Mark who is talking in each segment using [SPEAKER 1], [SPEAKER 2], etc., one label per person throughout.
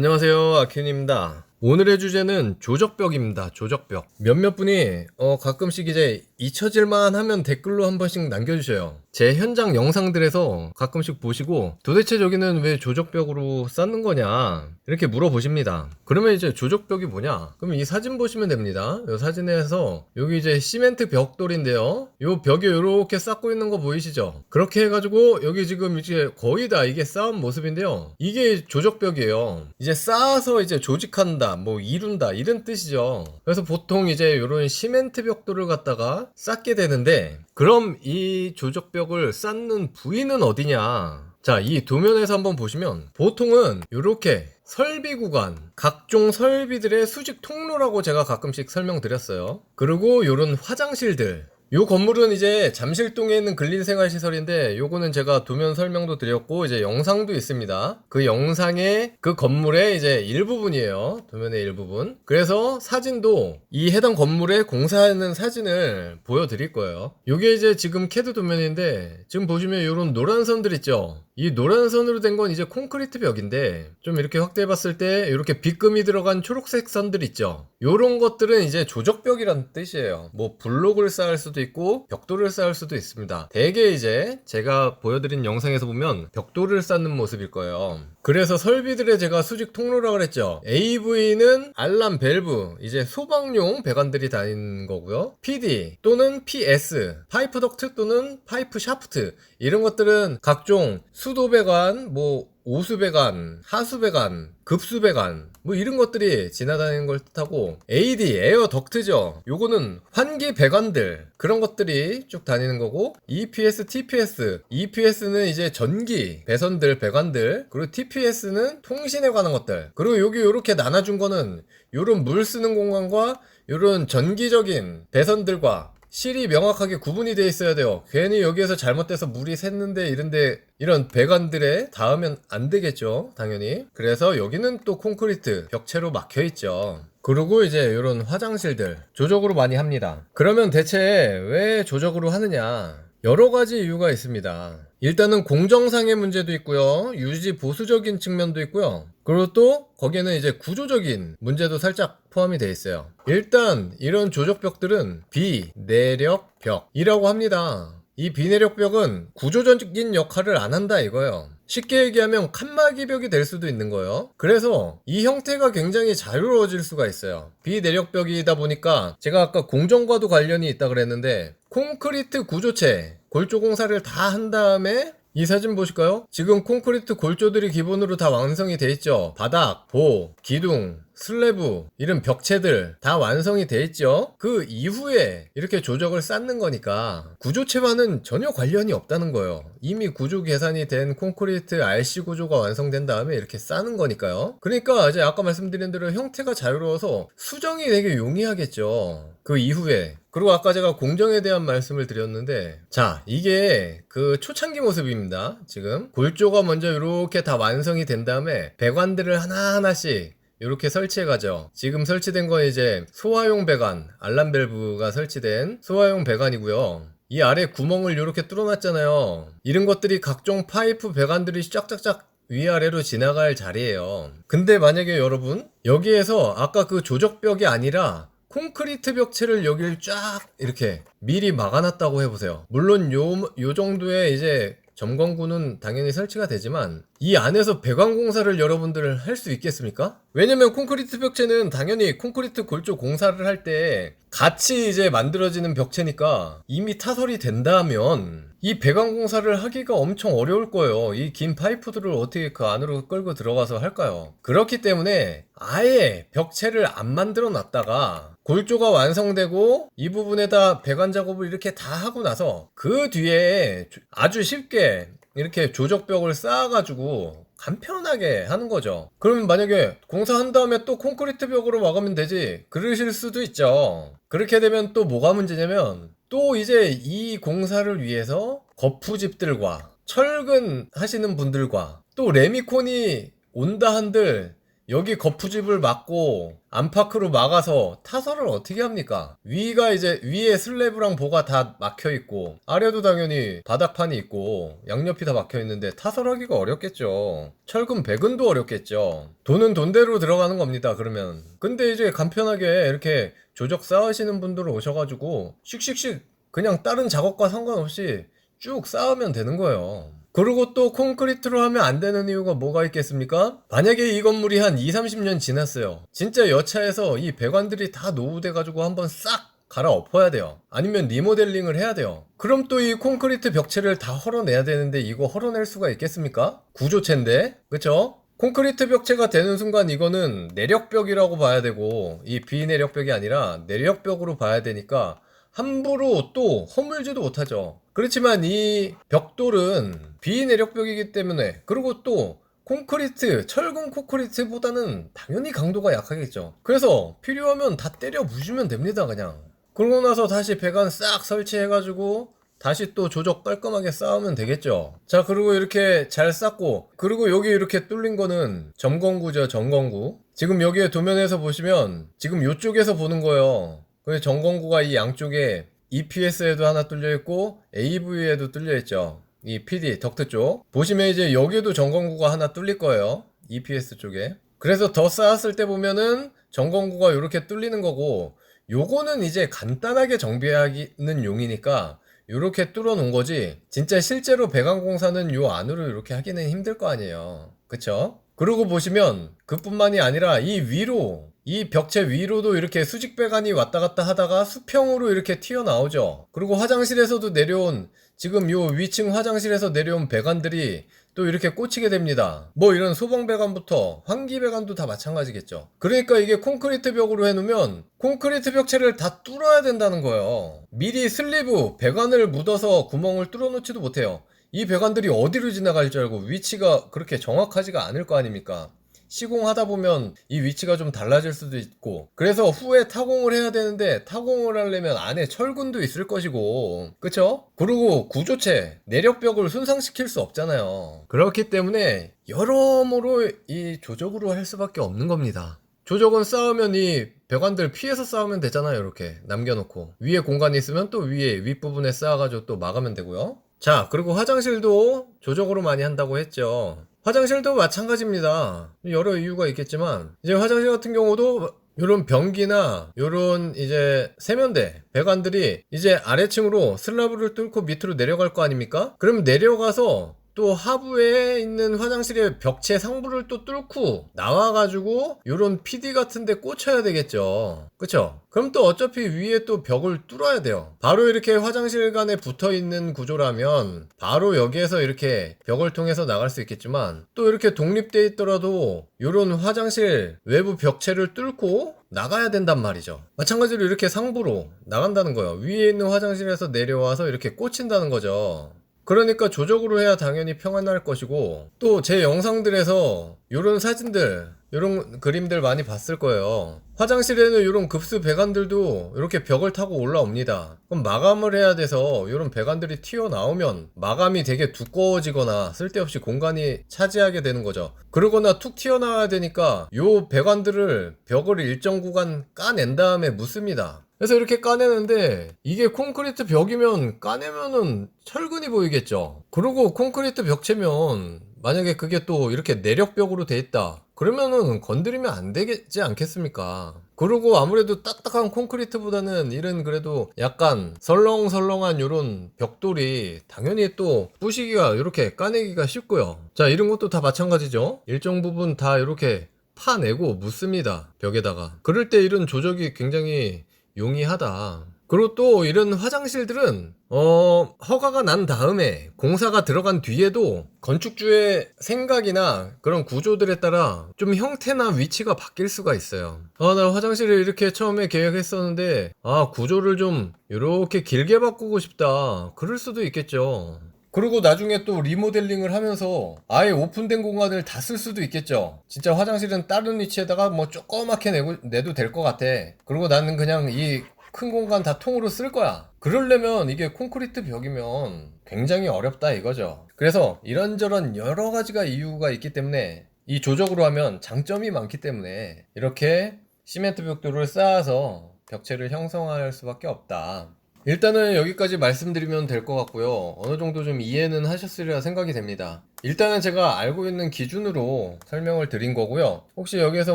[SPEAKER 1] 안녕하세요 아큐입니다. 오늘의 주제는 조적벽입니다 조적벽. 몇몇 분이 어, 가끔씩 이제 잊혀질만 하면 댓글로 한 번씩 남겨주셔요. 제 현장 영상들에서 가끔씩 보시고 도대체 저기는 왜 조적벽으로 쌓는 거냐? 이렇게 물어보십니다. 그러면 이제 조적벽이 뭐냐? 그럼 이 사진 보시면 됩니다. 이 사진에서 여기 이제 시멘트 벽돌인데요. 이 벽에 이렇게 쌓고 있는 거 보이시죠? 그렇게 해가지고 여기 지금 이제 거의 다 이게 쌓은 모습인데요. 이게 조적벽이에요. 이제 쌓아서 이제 조직한다 뭐 이룬다 이런 뜻이죠. 그래서 보통 이제 이런 시멘트 벽돌을 갖다가 쌓게 되는데 그럼 이 조적벽을 쌓는 부위는 어디냐 자, 이 도면에서 한번 보시면 보통은 이렇게 설비 구간, 각종 설비들의 수직 통로라고 제가 가끔씩 설명드렸어요. 그리고 이런 화장실들, 요 건물은 이제 잠실동에 있는 근린생활시설인데 요거는 제가 도면 설명도 드렸고 이제 영상도 있습니다. 그 영상의 그 건물의 이제 일부분이에요. 도면의 일부분. 그래서 사진도 이 해당 건물에 공사하는 사진을 보여드릴 거예요. 요게 이제 지금 캐드 도면인데 지금 보시면 요런 노란 선들 있죠. 이 노란 선으로 된 건 이제 콘크리트 벽인데 좀 이렇게 확대해 봤을 때 이렇게 빗금이 들어간 초록색 선들 있죠. 요런 것들은 이제 조적벽이라는 뜻이에요. 뭐 블록을 쌓을 수도 있고 벽돌을 쌓을 수도 있습니다. 대개 이제 제가 보여드린 영상에서 보면 벽돌을 쌓는 모습일 거예요. 그래서 설비들의 제가 수직 통로라고 그랬죠. AV는 알람 밸브, 이제 소방용 배관들이 다니는 거고요. PD 또는 PS, 파이프 덕트 또는 파이프 샤프트 이런 것들은 각종 수도 배관, 뭐 오수 배관, 하수 배관, 급수 배관 뭐 이런 것들이 지나다니는 걸 뜻하고 AD 에어 덕트죠. 요거는 환기 배관들 그런 것들이 쭉 다니는 거고 EPS, TPS, EPS는 이제 전기 배선들 배관들 그리고 TPS는 통신에 관한 것들 그리고 여기 요렇게 나눠준 거는 요런 물 쓰는 공간과 요런 전기적인 배선들과 실이 명확하게 구분이 돼 있어야 돼요. 괜히 여기에서 잘못돼서 물이 샜는데 이런데 이런 배관들에 닿으면 안 되겠죠. 당연히. 그래서 여기는 또 콘크리트 벽체로 막혀 있죠. 그리고 이제 이런 화장실들 조적으로 많이 합니다. 그러면 대체 왜 조적으로 하느냐? 여러 가지 이유가 있습니다. 일단은 공정상의 문제도 있고요. 유지 보수적인 측면도 있고요. 그리고 또 거기에는 이제 구조적인 문제도 살짝 포함이 되어 있어요. 일단 이런 조적벽들은 비내력벽이라고 합니다. 이 비내력벽은 구조적인 역할을 안 한다 이거예요. 쉽게 얘기하면 칸막이벽이 될 수도 있는 거예요. 그래서 이 형태가 굉장히 자유로워질 수가 있어요. 비내력벽이다 보니까 제가 아까 공정과도 관련이 있다 그랬는데 콘크리트 구조체 골조 공사를 다 한 다음에 이 사진 보실까요? 지금 콘크리트 골조들이 기본으로 다 완성이 돼 있죠. 바닥, 보, 기둥, 슬래브 이런 벽체들 다 완성이 돼 있죠. 그 이후에 이렇게 조적을 쌓는 거니까 구조체와는 전혀 관련이 없다는 거예요. 이미 구조 계산이 된 콘크리트 RC 구조가 완성된 다음에 이렇게 쌓는 거니까요. 그러니까 이제 아까 말씀드린 대로 형태가 자유로워서 수정이 되게 용이하겠죠. 그 이후에 그리고 아까 제가 공정에 대한 말씀을 드렸는데 자 이게 그 초창기 모습입니다 지금 골조가 먼저 이렇게 다 완성이 된 다음에 배관들을 하나하나씩 이렇게 설치해 가죠. 지금 설치된 건 이제 소화용 배관, 알람 밸브가 설치된 소화용 배관이고요. 이 아래 구멍을 이렇게 뚫어놨잖아요. 이런 것들이 각종 파이프 배관들이 쫙쫙쫙 위아래로 지나갈 자리예요. 근데 만약에 여러분 여기에서 아까 그 조적벽이 아니라 콘크리트 벽체를 여기를 쫙 이렇게 미리 막아놨다고 해보세요. 물론 요, 요 정도의 이제 점검구는 당연히 설치가 되지만 이 안에서 배관 공사를 여러분들 할 수 있겠습니까? 왜냐면 콘크리트 벽체는 당연히 콘크리트 골조 공사를 할 때 같이 이제 만들어지는 벽체니까 이미 타설이 된다면 이 배관 공사를 하기가 엄청 어려울 거예요. 이 긴 파이프들을 어떻게 그 안으로 끌고 들어가서 할까요? 그렇기 때문에 아예 벽체를 안 만들어 놨다가 골조가 완성되고 이 부분에다 배관 작업을 이렇게 다 하고 나서 그 뒤에 아주 쉽게 이렇게 조적벽을 쌓아가지고 간편하게 하는 거죠. 그러면 만약에 공사한 다음에 또 콘크리트 벽으로 막으면 되지. 그러실 수도 있죠. 그렇게 되면 또 뭐가 문제냐면 또 이제 이 공사를 위해서 거푸집들과 철근 하시는 분들과 또 레미콘이 온다 한들 여기 거푸집을 막고 안팎으로 막아서 타설을 어떻게 합니까? 위가 이제 위에 슬래브랑 보가 다 막혀 있고 아래도 당연히 바닥판이 있고 양옆이 다 막혀 있는데 타설하기가 어렵겠죠. 철근 배근도 어렵겠죠. 돈은 돈대로 들어가는 겁니다. 그러면 근데 이제 간편하게 이렇게 조적 쌓으시는 분들 오셔가지고 씩씩씩 그냥 다른 작업과 상관없이 쭉 쌓으면 되는 거예요. 그리고 또 콘크리트로 하면 안 되는 이유가 뭐가 있겠습니까? 만약에 이 건물이 한 2, 30년 지났어요. 진짜 여차해서 이 배관들이 다 노후돼가지고 한번 싹 갈아엎어야 돼요. 아니면 리모델링을 해야 돼요. 그럼 또 이 콘크리트 벽체를 다 헐어내야 되는데 이거 헐어낼 수가 있겠습니까? 구조체인데? 그쵸? 콘크리트 벽체가 되는 순간 이거는 내력벽이라고 봐야 되고 이 비내력벽이 아니라 내력벽으로 봐야 되니까 함부로 또 허물지도 못하죠. 그렇지만 이 벽돌은 비내력벽이기 때문에 그리고 또 콘크리트, 철근 콘크리트보다는 당연히 강도가 약하겠죠. 그래서 필요하면 다 때려 부수면 됩니다, 그냥. 그러고 나서 다시 배관 싹 설치해가지고 다시 또 조적 깔끔하게 쌓으면 되겠죠. 자, 그리고 이렇게 잘 쌓고, 그리고 여기 이렇게 뚫린 거는 점검구죠, 점검구. 지금 여기에 도면에서 보시면, 지금 이쪽에서 보는 거예요. 그 점검구가 이 양쪽에 EPS에도 하나 뚫려 있고, AV에도 뚫려 있죠. 이 PD, 덕트 쪽. 보시면 이제 여기에도 점검구가 하나 뚫릴 거예요. EPS 쪽에. 그래서 더 쌓았을 때 보면은 점검구가 이렇게 뚫리는 거고, 요거는 이제 간단하게 정비하기는 용이니까 요렇게 뚫어 놓은 거지 진짜 실제로 배관공사는 요 안으로 이렇게 하기는 힘들 거 아니에요 그쵸? 그러고 보시면 그뿐만이 아니라 이 위로 이 벽체 위로도 이렇게 수직 배관이 왔다 갔다 하다가 수평으로 이렇게 튀어나오죠 그리고 화장실에서도 내려온 지금 요 위층 화장실에서 내려온 배관들이 또 이렇게 꽂히게 됩니다. 뭐 이런 소방 배관부터 환기 배관도 다 마찬가지겠죠. 그러니까 이게 콘크리트 벽으로 해놓으면 콘크리트 벽체를 다 뚫어야 된다는 거예요. 미리 슬리브 배관을 묻어서 구멍을 뚫어놓지도 못해요. 이 배관들이 어디로 지나갈 줄 알고 위치가 그렇게 정확하지가 않을 거 아닙니까? 시공하다 보면 이 위치가 좀 달라질 수도 있고 그래서 후에 타공을 해야 되는데 타공을 하려면 안에 철근도 있을 것이고 그쵸? 그리고 구조체 내력벽을 손상시킬 수 없잖아요. 그렇기 때문에 여러모로 이 조적으로 할 수밖에 없는 겁니다. 조적은 쌓으면 이 배관들 피해서 쌓으면 되잖아요 이렇게 남겨놓고. 위에 공간이 있으면 또 위에 윗부분에 쌓아가지고 또 막으면 되고요. 자 그리고 화장실도 조적으로 많이 한다고 했죠 화장실도 마찬가지입니다. 여러 이유가 있겠지만 이제 화장실 같은 경우도 요런 변기나 요런 이제 세면대 배관들이 이제 아래층으로 슬라브를 뚫고 밑으로 내려갈 거 아닙니까? 그럼 내려가서 또 하부에 있는 화장실의 벽체 상부를 또 뚫고 나와가지고 요런 PD 같은데 꽂혀야 되겠죠 그쵸? 그럼 또 어차피 위에 또 벽을 뚫어야 돼요 바로 이렇게 화장실 간에 붙어 있는 구조라면 바로 여기에서 이렇게 벽을 통해서 나갈 수 있겠지만 또 이렇게 독립되어 있더라도 요런 화장실 외부 벽체를 뚫고 나가야 된단 말이죠. 마찬가지로 이렇게 상부로 나간다는 거예요. 위에 있는 화장실에서 내려와서 이렇게 꽂힌다는 거죠. 그러니까 조적으로 해야 당연히 평안할 것이고 또 제 영상들에서 이런 사진들 이런 그림들 많이 봤을 거예요 화장실에는 이런 급수 배관들도 이렇게 벽을 타고 올라옵니다 그럼 마감을 해야 돼서 이런 배관들이 튀어나오면 마감이 되게 두꺼워지거나 쓸데없이 공간이 차지하게 되는 거죠 그러거나 툭 튀어나와야 되니까 이 배관들을 벽을 일정 구간 까낸 다음에 묻습니다 그래서 이렇게 까내는데 이게 콘크리트 벽이면 까내면은 철근이 보이겠죠. 그리고 콘크리트 벽체면 만약에 그게 또 이렇게 내력벽으로 돼 있다. 그러면은 건드리면 안 되겠지 않겠습니까? 그리고 아무래도 딱딱한 콘크리트보다는 이런 그래도 약간 설렁설렁한 이런 벽돌이 당연히 또 부시기가 이렇게 까내기가 쉽고요. 자, 이런 것도 다 마찬가지죠. 일정 부분 다 이렇게 파내고 묻습니다. 벽에다가. 그럴 때 이런 조적이 굉장히 용이하다. 그리고 또 이런 화장실들은 어 허가가 난 다음에 공사가 들어간 뒤에도 건축주의 생각이나 그런 구조들에 따라 좀 형태나 위치가 바뀔 수가 있어요. 아 나 화장실을 이렇게 처음에 계획했었는데 아 구조를 좀 이렇게 길게 바꾸고 싶다. 그럴 수도 있겠죠. 그리고 나중에 또 리모델링을 하면서 아예 오픈된 공간을 다 쓸 수도 있겠죠. 진짜 화장실은 다른 위치에다가 뭐 조그맣게 내고, 내도 될 것 같아. 그리고 나는 그냥 이 큰 공간 다 통으로 쓸 거야. 그러려면 이게 콘크리트 벽이면 굉장히 어렵다 이거죠. 그래서 이런저런 여러 가지가 이유가 있기 때문에 이 조적으로 하면 장점이 많기 때문에 이렇게 시멘트 벽돌을 쌓아서 벽체를 형성할 수밖에 없다. 일단은 여기까지 말씀드리면 될 것 같고요. 어느 정도 좀 이해는 하셨으리라 생각이 됩니다. 일단은 제가 알고 있는 기준으로 설명을 드린 거고요. 혹시 여기에서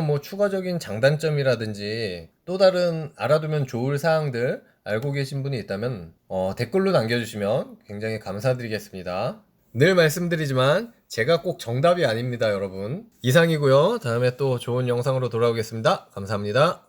[SPEAKER 1] 뭐 추가적인 장단점이라든지 또 다른 알아두면 좋을 사항들 알고 계신 분이 있다면 어, 댓글로 남겨주시면 굉장히 감사드리겠습니다. 늘 말씀드리지만 제가 꼭 정답이 아닙니다, 여러분. 이상이고요. 다음에 또 좋은 영상으로 돌아오겠습니다. 감사합니다.